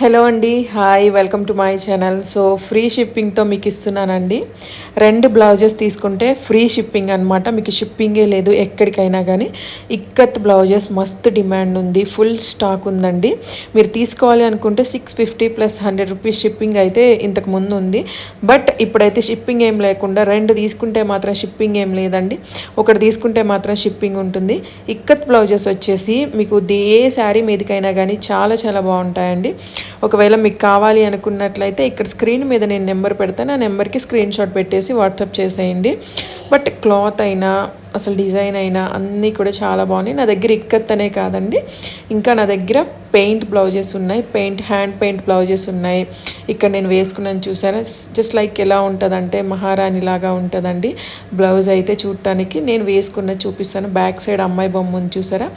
Hello అండి hi welcome to my channel so free షిప్పింగ్తో మీకు ఇస్తున్నానండి. రెండు బ్లౌజెస్ తీసుకుంటే ఫ్రీ షిప్పింగ్ అనమాట మీకు షిప్పింగే లేదు ఎక్కడికైనా కానీ ఇక్కత్ బ్లౌజెస్ మస్తు డిమాండ్ ఉంది ఫుల్ స్టాక్ ఉందండి. మీరు తీసుకోవాలి అనుకుంటే six fifty plus hundred rupees shipping అయితే ఇంతకు ముందు ఉంది. బట్ ఇప్పుడైతే షిప్పింగ్ ఏం లేకుండా రెండు తీసుకుంటే మాత్రం షిప్పింగ్ ఏం లేదండి. ఒకటి తీసుకుంటే మాత్రం షిప్పింగ్ ఉంటుంది. ఇక్కత్ బ్లౌజెస్ వచ్చేసి మీకు ఏ శారీ మీదకైనా కానీ చాలా చాలా బాగుంటాయండి. ఒకవేళ మీకు కావాలి అనుకున్నట్లయితే ఇక్కడ స్క్రీన్ మీద నేను నెంబర్ పెడతాను. ఆ నెంబర్కి స్క్రీన్ షాట్ పెట్టేసి వాట్సాప్ చేసేయండి. బట్ క్లాత్ అయినా అసలు డిజైన్ అయినా అన్నీ కూడా చాలా బాగున్నాయి. నా దగ్గర ఇక్కత్తనే కాదండి. ఇంకా నా దగ్గర పెయింట్ బ్లౌజెస్ ఉన్నాయి. పెయింట్ హ్యాండ్ పెయింట్ బ్లౌజెస్ ఉన్నాయి. ఇక్కడ నేను వేసుకున్నాను చూసారా? జస్ట్ లైక్ ఎలా ఉంటుందంటే మహారాణి లాగా ఉంటుందండి. బ్లౌజ్ అయితే చూడటానికి నేను వేసుకున్న చూపిస్తాను. బ్యాక్ సైడ్ అమ్మాయి బొమ్మ ఉంది చూసారా?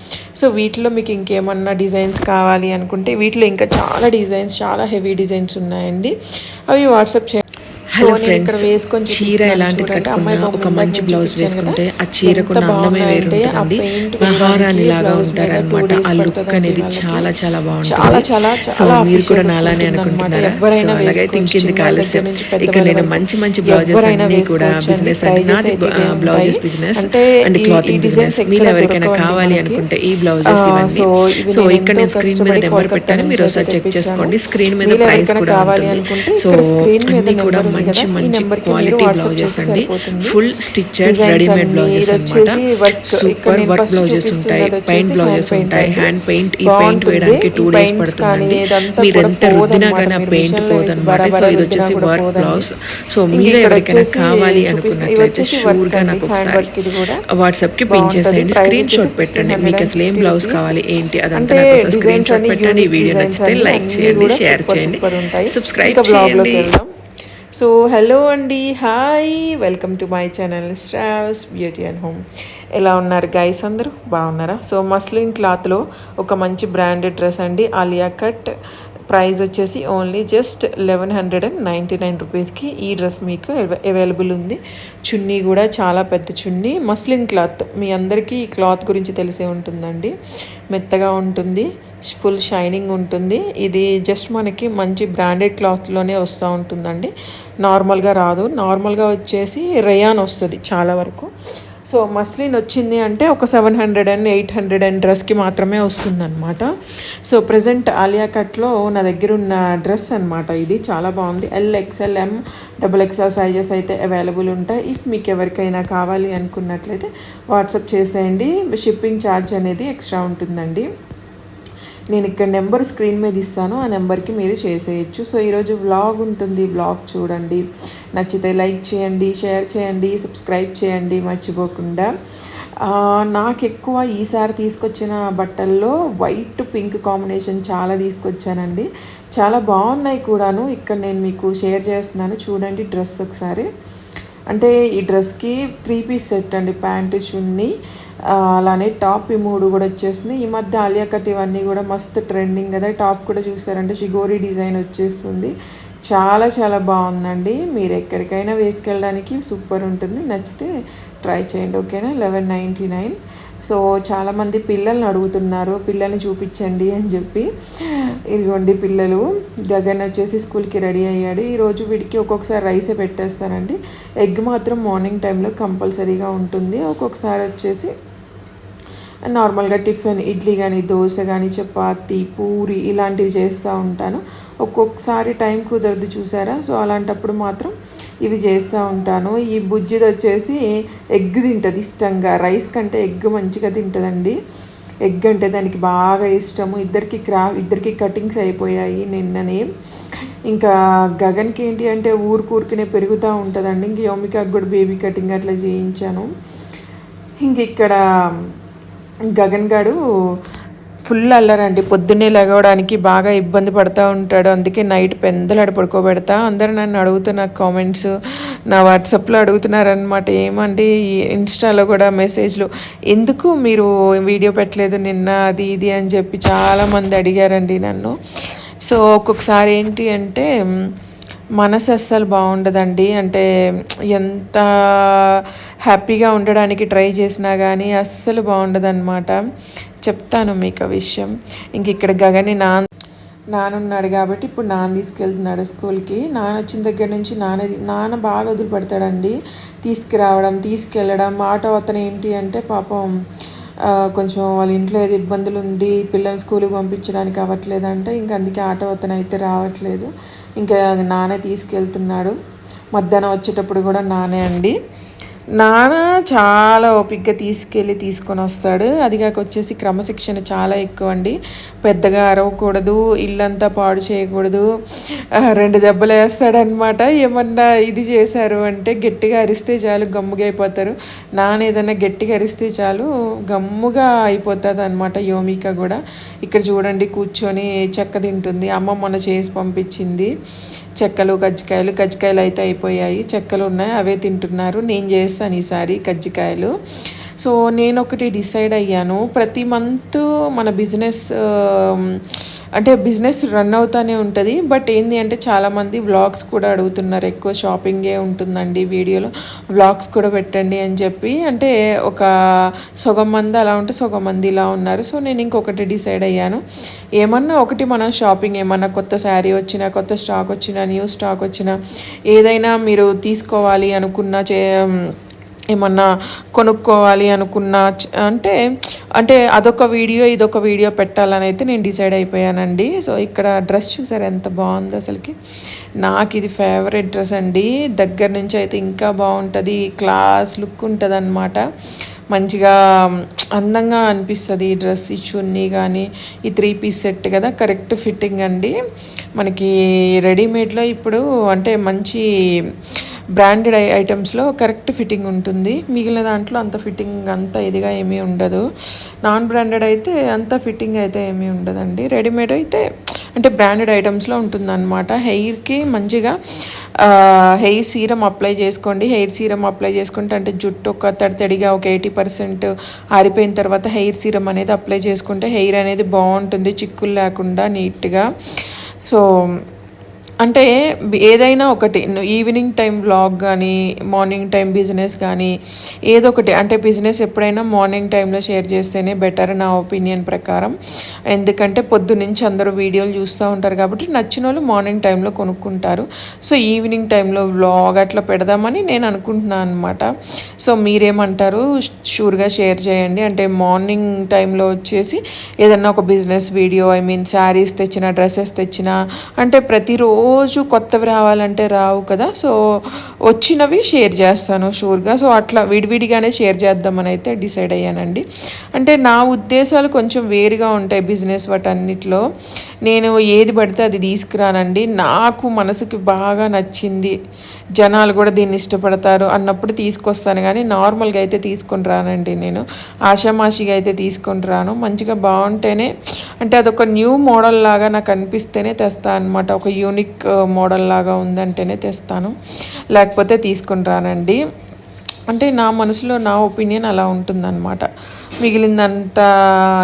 సో వీటిలో మీకు ఇంకేమన్నా డిజైన్స్ కావాలి అనుకుంటే వీటిలో ఇంకా చాలా డిజైన్స్ చాలా హెవీ డిజైన్స్ ఉన్నాయండి. అవి వాట్సాప్ చే హలో ఫ్రెండ్స్ వేసుకొని చీర ఎలాంటి కట్టుకున్నా ఒక మంచి బ్లౌజ్ వేసుకుంటే ఆ ఎంత అందమే వేరుంటుందండి పెయింట్ మహారాణి లాగా ఉంటారనమాట ఆ లుక్ అనేది. చాలా చాలా బాగుంటుంది సో మీరు కూడా నాలానే. అనుకుంటున్నారా సో అలాగైతే. ఇంకెందుకు ఆలస్యం ఇక్కడ నేను మంచి మంచి బ్లౌజెస్ అన్ని కూడా. బిజినెస్ అండి నాది blouses. Business and clothing business మీరు ఎవరికైనా కావాలి. అనుకుంటే ఈ బ్లౌజెస్ ఇవన్నీ సో ఇక్కడ నేను స్క్రీన్ మీద నెంబర్ పెట్టాను మీరు ఒకసారి చెక్. చేసుకోండి స్క్రీన్ మీద ప్రైస్ కూడా ఉంటుంది అనుకుంటే సో అన్ని కూడా మంచి మంచి క్వాలిటీ బ్లౌజెస్ అండి. ఫుల్ Designs రెడీమేడ్ బ్లౌజెస్ అనమాట సూపర్ వర్క్ బ్లౌజెస్ ఉంటాయి పెయింట్ బ్లౌజెస్ ఉంటాయి. హ్యాండ్ పెయింట్ ఈ పెయింట్. వేయడానికి టూ డేస్ పడుతుందండి మీరు ఎంత రుద్దినా. కానీ ఆ పెయింట్ బరాబరా సో ఇది వచ్చేసి వర్క్. బ్లౌజ్ సో మీరు ఎవరికైనా కావాలి అనుకున్నట్లయితే షూర్గా. నాకు ఒకసారి. వాట్సాప్కి పిన్. చేసేయండి స్క్రీన్ షాట్ పెట్టండి మీకు అసలు ఏం 350 బ్లౌజ్. కావాలి ఏంటి అదంతా నాకు ఒకసారి స్క్రీన్ షాట్ పెట్టండి ఈ వీడియో నచ్చితే. లైక్ చేయండి షేర్ చేయండి. సబ్స్క్రైబ్ చేయండి. సో హలో అండి hi welcome to my channel Stravs beauty and home. ఎలా ఉన్నారు గైస్ అందరూ? బాగున్నారా? సో మస్లిన్ క్లాత్లో ఒక మంచి బ్రాండెడ్ డ్రెస్ అండి ఆలియా కట్. ప్రైస్ వచ్చేసి only just eleven hundred and ninety nine రూపీస్కి ఈ డ్రెస్ మీకు అవైలబుల్ ఉంది. చున్నీ కూడా చాలా పెద్ద చున్నీ. Muslin cloth. మీ అందరికీ ఈ క్లాత్ గురించి తెలిసే ఉంటుందండి. మెత్తగా ఉంటుంది. ఫుల్ షైనింగ్ ఉంటుంది. ఇది జస్ట్ మనకి మంచి బ్రాండెడ్ క్లాత్లోనే వస్తూ ఉంటుందండి. నార్మల్గా రాదు. నార్మల్గా వచ్చేసి రేయాన్ వస్తుంది చాలా వరకు. సో మస్లిన్ వచ్చింది అంటే ఒక seven hundred and eight hundred and డ్రెస్కి మాత్రమే వస్తుందన్నమాట. సో ప్రజెంట్ ఆలియా కట్లో నా దగ్గర ఉన్న డ్రెస్ అనమాట ఇది. చాలా బాగుంది. L XL M double XL sizes అయితే అవైలబుల్ ఉంటాయి. ఇఫ్ మీకు ఎవరికైనా కావాలి అనుకున్నట్లయితే వాట్సాప్ చేసేయండి. షిప్పింగ్ ఛార్జ్ అనేది ఎక్స్ట్రా ఉంటుందండి. నేను ఇక్కడ నెంబర్ స్క్రీన్ మీద ఇస్తాను ఆ నెంబర్కి మీరు చేసేయచ్చు. సో ఈరోజు వ్లాగ్ ఉంటుంది. వ్లాగ్ చూడండి. నచ్చితే లైక్ చేయండి షేర్ చేయండి సబ్స్క్రైబ్ చేయండి మర్చిపోకుండా. నాకు ఎక్కువ ఈసారి తీసుకొచ్చిన బట్టల్లో వైట్ పింక్ కాంబినేషన్ చాలా తీసుకొచ్చానండి. చాలా బాగున్నాయి కూడాను. ఇక్కడ నేను మీకు షేర్ చేస్తున్నాను. చూడండి డ్రెస్ ఒకసారి. అంటే ఈ డ్రెస్కి త్రీ పీస్ సెట్ అండి. ప్యాంటు చున్నీ. అలానే టాప్ ఈ మూడు కూడా వచ్చేసింది. ఈ మధ్య ఆలియా కట్ ఇవన్నీ కూడా మస్తు ట్రెండింగ్ కదా. టాప్ కూడా చూసారంటే షిగోరి డిజైన్ వచ్చేస్తుంది చాలా చాలా బాగుందండి. మీరు ఎక్కడికైనా వేసుకెళ్ళడానికి సూపర్ ఉంటుంది. నచ్చితే ట్రై చేయండి ఓకేనా? Eleven ninety nine. సో చాలామంది పిల్లల్ని అడుగుతున్నారు. పిల్లల్ని చూపించండి అని చెప్పి. ఇదిగోండి పిల్లలు. గగన్ వచ్చేసి స్కూల్కి రెడీ అయ్యాడు. ఈరోజు వీడికి ఒక్కొక్కసారి రైసే పెట్టేస్తానండి. ఎగ్ మాత్రం మార్నింగ్ టైంలో కంపల్సరీగా ఉంటుంది. ఒక్కొక్కసారి వచ్చేసి నార్మల్గా టిఫిన్ ఇడ్లీ కానీ దోశ కానీ చపాతి పూరి ఇలాంటివి చేస్తూ ఉంటాను. ఒక్కొక్కసారి టైం కుదరదు చూసారా? సో అలాంటప్పుడు మాత్రం ఇవి చేస్తూ ఉంటాను. ఈ బుజ్జిది వచ్చేసి ఎగ్ తింటుంది ఇష్టంగా. రైస్ కంటే ఎగ్ మంచిగా తింటుందండి. ఎగ్ అంటే దానికి బాగా ఇష్టము. ఇద్దరికి క్రా ఇద్దరికి కటింగ్స్ అయిపోయాయి నిన్ననే. ఇంకా గగన్కి ఏంటి అంటే ఊరికూరికినే పెరుగుతూ ఉంటుందండి. ఇంక యోమికాకి కూడా బేబీ కటింగ్ అట్లా చేయించాను. ఇంక ఇక్కడ గగన్ గాడు ఫుల్ అల్లరండి. పొద్దున్నే లెగవడానికి బాగా ఇబ్బంది పడుతూ ఉంటాడు. అందుకే నైట్ పెందలాడు పడుకోబెడతా. అందరూ నన్ను అడుగుతున్న కామెంట్స్ నా వాట్సాప్లో అడుగుతున్నారనమాట ఏమండి? ఇన్స్టాలో కూడా మెసేజ్లు ఎందుకు మీరు వీడియో పెట్టలేదు నిన్న? అది ఇది అని చెప్పి చాలామంది అడిగారండి నన్ను. సో ఒక్కొక్కసారి ఏంటి అంటే మనసు అస్సలు బాగుండదండి. అంటే ఎంత హ్యాపీగా ఉండడానికి ట్రై చేసినా కానీ అస్సలు బాగుండదన్నమాట. చెప్తాను మీకు ఆ విషయం. ఇంక ఇక్కడ గగని నా నానున్నాడు కాబట్టి ఇప్పుడు నాన్న తీసుకెళ్తున్నాడు స్కూల్కి. నాన్న వచ్చిన దగ్గర నుంచి నాన్న నాన్న బాగా వదిలిపెడతాడండి. తీసుకురావడం తీసుకెళ్ళడం ఆటో అతను ఏంటి అంటే పాపం కొంచెం వాళ్ళ ఇంట్లో ఏదో ఇబ్బందులు ఉండి పిల్లల్ని స్కూల్కి పంపించడానికి అవ్వట్లేదంటే ఇంకా అందుకే ఆటో అతను అయితే రావట్లేదు. ఇంకా నానే తీసుకెళ్తున్నాడు. మధ్యాహ్నం వచ్చేటప్పుడు కూడా నానే అండి. నాన్న చాలా ఓపిక్గా తీసుకెళ్ళి తీసుకొని వస్తాడు. అది కాక వచ్చేసి క్రమశిక్షణ చాలా ఎక్కువ అండి పెద్దగా అరవకూడదు ఇల్లంతా పాడు చేయకూడదు. రెండు దెబ్బలు వేస్తాడనమాట ఏమన్నా ఇది చేశారు అంటే గట్టిగా అరిస్తే చాలు గమ్ముగా అయిపోతారు. నాన్న ఏదైనా గట్టిగా అరిస్తే చాలు గమ్ముగా అయిపోతుంది అనమాట యోమిక కూడా. ఇక్కడ చూడండి కూర్చొని చెక్క తింటుంది. అమ్మ మొన్న చేసి పంపించింది. చెక్కలు కజ్జికాయలు కజ్జికాయలు అయితే అయిపోయాయి. చెక్కలు ఉన్నాయి అవే తింటున్నారు. నేను చేస్తాను ఈసారి కజ్జికాయలు. సో నేను ఒకటి డిసైడ్ అయ్యాను. ప్రతి మంత్ మన బిజినెస్ అంటే బిజినెస్ రన్ అవుతానే ఉంటుంది. బట్ ఏంది అంటే చాలామంది వ్లాగ్స్ కూడా అడుగుతున్నారు. ఎక్కువ షాపింగే ఉంటుందండి వీడియోలో. వ్లాగ్స్ కూడా పెట్టండి అని చెప్పి. అంటే ఒక సగం మంది అలా ఉంటే సగం మంది ఇలా ఉన్నారు. సో నేను ఇంకొకటి డిసైడ్ అయ్యాను. ఏమన్నా ఒకటి మనం షాపింగ్ ఏమన్నా కొత్త శారీ వచ్చినా కొత్త స్టాక్ వచ్చినా న్యూ స్టాక్ వచ్చినా ఏదైనా మీరు తీసుకోవాలి అనుకున్న చే ఏమన్నా కొనుక్కోవాలి అనుకున్న అంటే అంటే అదొక వీడియో ఇదొక వీడియో పెట్టాలని అయితే నేను డిసైడ్ అయిపోయానండి. సో ఇక్కడ డ్రెస్ చూసారు? ఎంత బాగుంది అసలుకి. నాకు ఇది ఫేవరెట్ డ్రెస్ అండి. దగ్గర నుంచి అయితే ఇంకా బాగుంటుంది. క్లాస్ లుక్ ఉంటుంది అనమాట మంచిగా అందంగా అనిపిస్తుంది ఈ డ్రెస్ ఈ చున్నీ కానీ ఈ త్రీ పీస్ సెట్ కదా. కరెక్ట్ ఫిట్టింగ్ అండి. మనకి రెడీమేడ్లో ఇప్పుడు అంటే మంచి బ్రాండెడ్ ఐటమ్స్లో కరెక్ట్ ఫిట్టింగ్ ఉంటుంది. మిగిలిన దాంట్లో అంత ఫిట్టింగ్ అంత ఇదిగా ఏమీ ఉండదు. నాన్ బ్రాండెడ్ అయితే అంత ఫిట్టింగ్ అయితే ఏమీ ఉండదండి. రెడీమేడ్ అయితే అంటే బ్రాండెడ్ ఐటమ్స్లో ఉంటుందన్నమాట. హెయిర్కి మంచిగా హెయిర్ సీరం అప్లై చేసుకోండి. హెయిర్ సీరం అప్లై చేసుకుంటే అంటే జుట్టు ఒక తడి తడిగా ఒక ఎయిటీ పర్సెంట్ ఆరిపోయిన తర్వాత హెయిర్ సీరం అనేది అప్లై చేసుకుంటే హెయిర్ అనేది బాగుంటుంది. చిక్కులు లేకుండా నీట్గా సో అంటే ఏదైనా ఒకటి ఈవినింగ్ టైం వ్లాగ్ కానీ మార్నింగ్ టైం బిజినెస్ కానీ ఏదో ఒకటి అంటే బిజినెస్ ఎప్పుడైనా మార్నింగ్ టైంలో షేర్ చేస్తేనే బెటర్ నా ఒపీనియన్ ప్రకారం. ఎందుకంటే పొద్దునుంచి అందరూ వీడియోలు చూస్తూ ఉంటారు కాబట్టి నచ్చిన వాళ్ళు మార్నింగ్ టైంలో కొనుక్కుంటారు. సో ఈవినింగ్ టైంలో వ్లాగ్ అట్లా పెడదామని నేను అనుకుంటున్నాను అనమాట సో మీరేమంటారు? షూర్గా షేర్ చేయండి. అంటే మార్నింగ్ టైంలో వచ్చేసి ఏదన్నా ఒక business video I mean saris తెచ్చిన డ్రెస్సెస్ తెచ్చిన అంటే ప్రతిరోజు రోజు కొత్తవి రావాలంటే రావు కదా. సో వచ్చినవి షేర్ చేస్తాను షూర్గా. సో అట్లా విడివిడిగానే షేర్ చేద్దామని అయితే డిసైడ్ అయ్యానండి. అంటే నా ఉద్దేశాలు కొంచెం వేరుగా ఉంటాయి బిజినెస్ వాటన్నిటిలో. నేను ఏది పడితే అది తీసుకురానండి. నాకు మనసుకి బాగా నచ్చింది. జనాలు కూడా దీన్ని ఇష్టపడతారు అన్నప్పుడు తీసుకొస్తాను. కానీ నార్మల్గా అయితే తీసుకొని రానండి నేను. ఆషామాషిగా అయితే తీసుకొని రాను. మంచిగా బాగుంటేనే అంటే అదొక న్యూ మోడల్ లాగా నాకు అనిపిస్తేనే తెస్తాను అనమాట ఒక యూనిక్ మోడల్ లాగా ఉందంటేనే తెస్తాను. లేకపోతే తీసుకుని రానండి. అంటే నా మనసులో నా ఒపీనియన్ అలా ఉంటుందన్నమాట. మిగిలిందంతా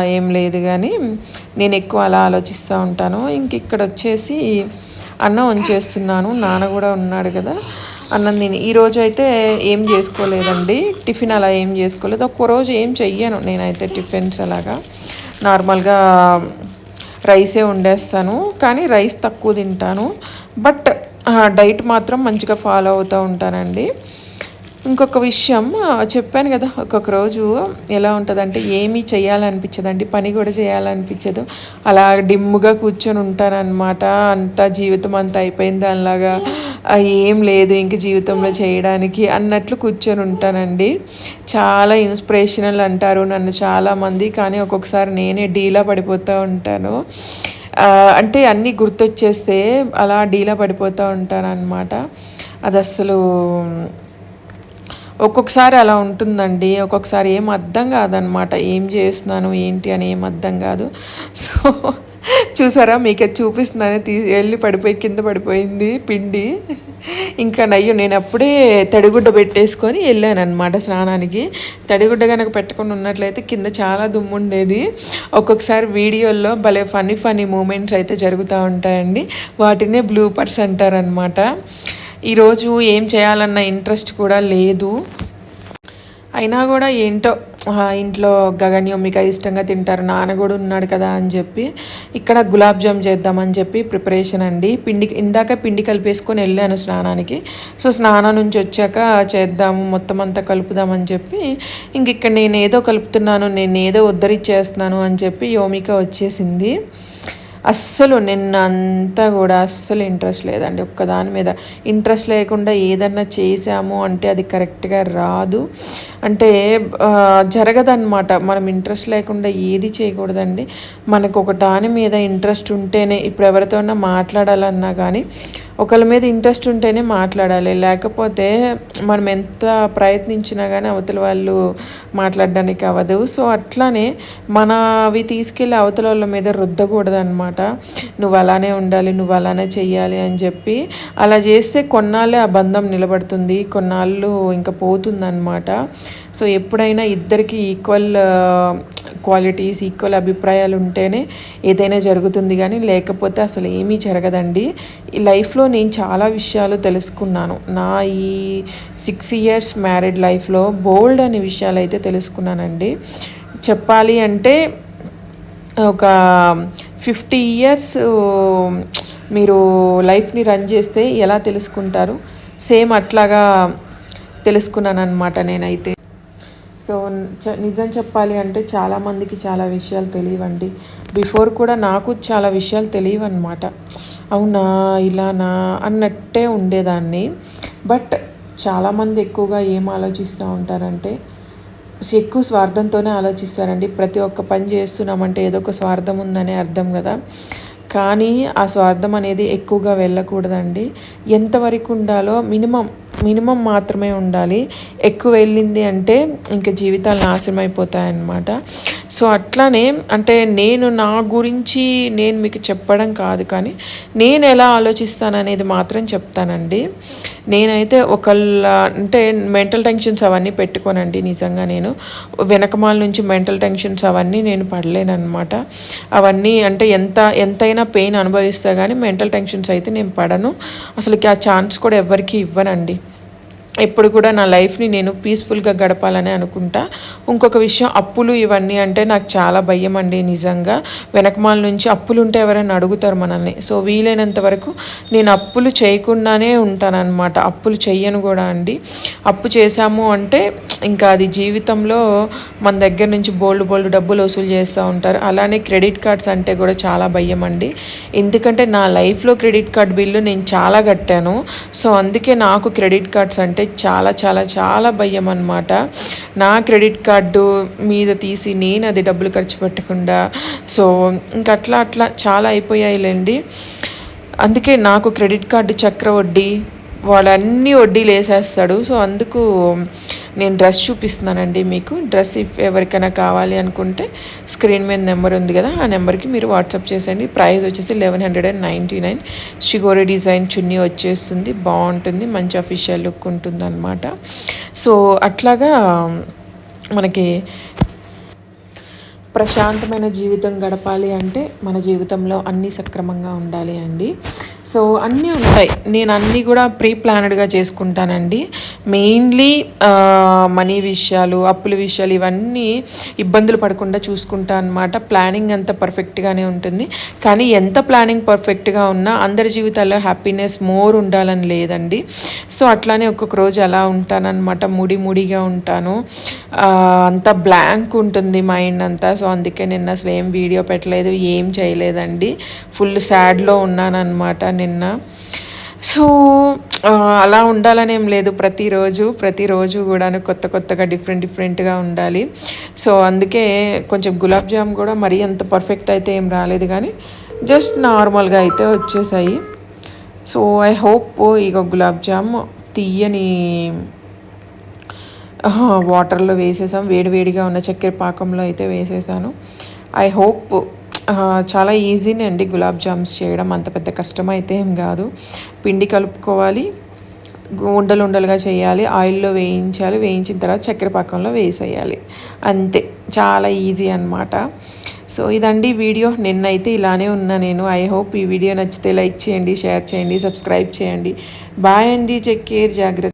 ఏం లేదు కానీ నేను ఎక్కువ అలా ఆలోచిస్తూ ఉంటాను. ఇంక ఇక్కడ వచ్చేసి అన్నం వంచేస్తున్నాను నాన్న కూడా ఉన్నాడు కదా. అన్నం తిని ఈరోజు అయితే ఏం చేసుకోలేదండి. టిఫిన్ అలా ఏం చేసుకోలేదు. ఒక్క రోజు ఏం చెయ్యను నేనైతే టిఫిన్స్ అలాగా. నార్మల్గా రైసే వండేస్తాను. కానీ రైస్ తక్కువ తింటాను. బట్ డైట్ మాత్రం మంచిగా ఫాలో అవుతూ ఉంటానండి. ఇంకొక విషయం చెప్పాను కదా ఒక్కొక్క రోజు ఎలా ఉంటుందంటే ఏమీ చేయాలనిపించదండి పని కూడా చేయాలనిపించదు అలా డిమ్ముగా కూర్చొని ఉంటానన్నమాట. అంతా జీవితం అంతా అయిపోయింది దానిలాగా ఏం లేదు ఇంక జీవితంలో చేయడానికి అన్నట్లు కూర్చొని ఉంటానండి. చాలా ఇన్స్పిరేషనల్ అంటారు నన్ను చాలామంది కానీ ఒక్కొక్కసారి నేనే డీలా పడిపోతూ ఉంటాను. అంటే అన్నీ గుర్తొచ్చేస్తే అలా డీలా పడిపోతూ ఉంటాను అనమాట అది అస్సలు ఒక్కొక్కసారి అలా ఉంటుందండి. ఒక్కొక్కసారి ఏం అర్థం కాదనమాట ఏం చేస్తున్నాను ఏంటి అని ఏం అర్థం కాదు. సో చూసారా? మీకు అది చూపిస్తున్నాను. తీ వెళ్ళి పడిపోయి కింద పడిపోయింది పిండి. ఇంకా నయ్యో నేను అప్పుడే తడిగుడ్డ పెట్టేసుకొని వెళ్ళాను అనమాట స్నానానికి. తడిగుడ్డ కనుక పెట్టుకొని ఉన్నట్లయితే కింద చాలా దుమ్ము ఉండేది. ఒక్కొక్కసారి వీడియోల్లో భలే ఫనీ ఫనీ మూమెంట్స్ అయితే జరుగుతూ ఉంటాయండి. వాటినే బ్లూపర్స్ అంటారనమాట ఈరోజు ఏం చేయాలన్న ఇంట్రెస్ట్ కూడా లేదు. అయినా కూడా ఏంటో ఇంట్లో గగన్యమ్మిక ఇష్టంగా తింటారు. నాన్న కూడా ఉన్నాడు కదా అని చెప్పి ఇక్కడ గులాబ్ జామ్ చేద్దామని చెప్పి ప్రిపరేషన్ అండి. పిండి ఇందాక పిండి కలిపేసుకొని వెళ్ళాను స్నానానికి. సో స్నానం నుంచి వచ్చాక చేద్దాము మొత్తం అంతా కలుపుదామని చెప్పి ఇంక ఇక్కడ నేను ఏదో కలుపుతున్నాను నేను ఏదో ఉద్ధరిచ్చేస్తున్నాను అని చెప్పి యోమిక వచ్చేసింది. అస్సలు నిన్న అంతా కూడా అస్సలు ఇంట్రెస్ట్ లేదండి. ఒక్కదాని మీద ఇంట్రెస్ట్ లేకుండా ఏదన్నా చేసాము అంటే అది కరెక్ట్గా రాదు. అంటే జరగదన్నమాట. మనం ఇంట్రెస్ట్ లేకుండా ఏది చేయకూడదండి. మనకు ఒక దాని మీద ఇంట్రెస్ట్ ఉంటేనే ఇప్పుడు ఎవరితోనన్నా మాట్లాడాలన్నా కానీ ఒకళ్ళ మీద ఇంట్రెస్ట్ ఉంటేనే మాట్లాడాలి. లేకపోతే మనం ఎంత ప్రయత్నించినా కానీ అవతల వాళ్ళు మాట్లాడడానికి అవ్వదు. సో అట్లానే మన అవి తీసుకెళ్ళి అవతల వాళ్ళ మీద రుద్దకూడదు అనమాట నువ్వు అలానే ఉండాలి నువ్వు అలానే చెయ్యాలి అని చెప్పి అలా చేస్తే కొన్నాళ్ళే ఆ బంధం నిలబడుతుంది కొన్నాళ్ళు ఇంకా పోతుందన్నమాట. సో ఎప్పుడైనా ఇద్దరికి ఈక్వల్ క్వాలిటీస్ ఈక్వల్ అభిప్రాయాలు ఉంటేనే ఏదైనా జరుగుతుంది కానీ లేకపోతే అసలు ఏమీ జరగదండి. ఈ లైఫ్లో నేను చాలా విషయాలు తెలుసుకున్నాను. నా ఈ సిక్స్ ఇయర్స్ మ్యారీడ్ లైఫ్లో బోల్డ్ అనే విషయాలు అయితే తెలుసుకున్నానండి. చెప్పాలి అంటే ఒక ఫిఫ్టీ ఇయర్స్ మీరు లైఫ్ని రన్ చేస్తే ఎలా తెలుసుకుంటారు? సేమ్ అట్లాగా తెలుసుకున్నాను అనమాట నేనైతే. సో చ- నిజం చెప్పాలి అంటే చాలామందికి చాలా విషయాలు తెలియవండి. బిఫోర్ కూడా నాకు చాలా విషయాలు తెలియవన్నమాట. అవునా ఇలానా అన్నట్టే ఉండేదాన్ని. బట్ చాలామంది ఎక్కువగా ఏం ఆలోచిస్తూ ఉంటారంటే ఎక్కువ స్వార్థంతోనే ఆలోచిస్తారండి. ప్రతి ఒక్క పని చేస్తున్నామంటే ఏదో ఒక స్వార్థం ఉందనే అర్థం కదా. కానీ ఆ స్వార్థం అనేది ఎక్కువగా వెళ్ళకూడదండి. ఎంతవరకు ఉండాలో మినిమం మినిమం మాత్రమే ఉండాలి. ఎక్కువ వెళ్ళింది అంటే ఇంకా జీవితాలు నాశనం అయిపోతాయన్నమాట సో అట్లానే అంటే నేను నా గురించి నేను మీకు చెప్పడం కాదు కానీ నేను ఎలా ఆలోచిస్తాననేది మాత్రం చెప్తానండి. నేనైతే ఒకళ్ళ అంటే మెంటల్ టెన్షన్స్ అవన్నీ పెట్టుకోనండి నిజంగా నేను. వెనకమాల నుంచి మెంటల్ టెన్షన్స్ అవన్నీ నేను పడలేనమాట అవన్నీ అంటే ఎంత ఎంతైనా పెయిన్ అనుభవిస్తా కానీ మెంటల్ టెన్షన్స్ అయితే నేను పడను. అసలుకి ఆ ఛాన్స్ కూడా ఎవరికీ ఇవ్వనండి. ఎప్పుడు కూడా నా లైఫ్ని నేను పీస్ఫుల్గా గడపాలని అనుకుంటా. ఇంకొక విషయం అప్పులు ఇవన్నీ అంటే నాకు చాలా భయం అండి నిజంగా. వెనకమాల నుంచి అప్పులు ఉంటే ఎవరైనా అడుగుతారు మనల్ని. సో వీలైనంత వరకు నేను అప్పులు చేయకుండానే ఉంటానన్నమాట. అప్పులు చెయ్యను కూడా అండి. అప్పు చేశాము అంటే ఇంకా అది జీవితంలో మన దగ్గర నుంచి బోల్డ్ బోల్డ్ డబ్బులు వసూలు చేస్తూ ఉంటారు. అలానే క్రెడిట్ కార్డ్స్ అంటే కూడా చాలా భయం అండి. ఎందుకంటే నా లైఫ్లో క్రెడిట్ కార్డ్ బిల్లు నేను చాలా కట్టాను. సో అందుకే నాకు క్రెడిట్ కార్డ్స్ అంటే చాలా చాలా చాలా భయం అనమాట నా క్రెడిట్ కార్డు మీద తీసి నేను అది డబ్బులు ఖర్చు పెట్టకుండా సో ఇంక అట్లా అట్లా చాలా అయిపోయాయిలేండి. అందుకే నాకు క్రెడిట్ కార్డు చక్ర వడ్డీ వడ్డీలు వేసేస్తాడు సో అందుకు నేను డ్రెస్ చూపిస్తున్నానండి మీకు. డ్రెస్ ఇఫ్ ఎవరికైనా కావాలి అనుకుంటే స్క్రీన్ మీద నెంబర్ ఉంది కదా ఆ నెంబర్కి మీరు వాట్సాప్ చేసేయండి. ప్రైస్ వచ్చేసి eleven hundred and ninety nine. షిగోరి design చున్నీ వచ్చేస్తుంది. బాగుంటుంది. మంచి అఫీషియల్ లుక్ ఉంటుంది అనమాట సో అట్లాగా మనకి ప్రశాంతమైన జీవితం గడపాలి అంటే మన జీవితంలో అన్నీ సక్రమంగా ఉండాలి అండి. సో అన్నీ ఉంటాయి. నేను అన్నీ కూడా ప్రీ ప్లానెడ్గా చేసుకుంటానండి. మెయిన్లీ మనీ విషయాలు అప్పుల విషయాలు ఇవన్నీ ఇబ్బందులు పడకుండా చూసుకుంటా అనమాట ప్లానింగ్ అంత పర్ఫెక్ట్గానే ఉంటుంది. కానీ ఎంత ప్లానింగ్ పర్ఫెక్ట్గా ఉన్నా అందరి జీవితాల్లో హ్యాపీనెస్ మోర్ ఉండాలని లేదండి. సో అట్లానే ఒక్కొక్క రోజు అలా ఉంటానన్నమాట. ముడి ముడిగా ఉంటాను. అంత బ్లాంక్ ఉంటుంది మైండ్ అంతా. సో అందుకే నిన్న అసలు ఏం వీడియో పెట్టలేదు ఏం చేయలేదండి. ఫుల్ సాడ్లో ఉన్నానన్నమాట. నిన్న. సో అలా ఉండాలనేం లేదు. ప్రతిరోజు ప్రతిరోజు కూడా కొత్త కొత్తగా డిఫరెంట్ డిఫరెంట్గా ఉండాలి. సో అందుకే కొంచెం గులాబ్ జామ్ కూడా మరీ అంత పర్ఫెక్ట్ అయితే ఏం రాలేదు కానీ జస్ట్ నార్మల్గా అయితే వచ్చేసాయి. సో ఐ హోప్ ఇక గులాబ్ జామ్ తీయని వాటర్లో వేసేసాం. వేడివేడిగా ఉన్న చక్కెర పాకంలో అయితే వేసేసాను. ఐ హోప్ చాలా ఈజీనే అండి గులాబ్ జామ్స్ చేయడం. అంత పెద్ద కష్టం అయితే ఏం కాదు. పిండి కలుపుకోవాలి. ఉండలు ఉండలుగా చేయాలి. ఆయిల్లో వేయించాలి. వేయించిన తర్వాత చక్కెర పాకంలో వేసేయాలి. అంతే. చాలా ఈజీ అన్నమాట. సో ఇదండి వీడియో. నిన్నైతే ఇలానే ఉన్నా నేను. ఐ హోప్ ఈ వీడియో నచ్చితే లైక్ చేయండి షేర్ చేయండి సబ్స్క్రైబ్ చేయండి. బాయ్ అండి. చెక్ కేర్ జాగ్రత్త.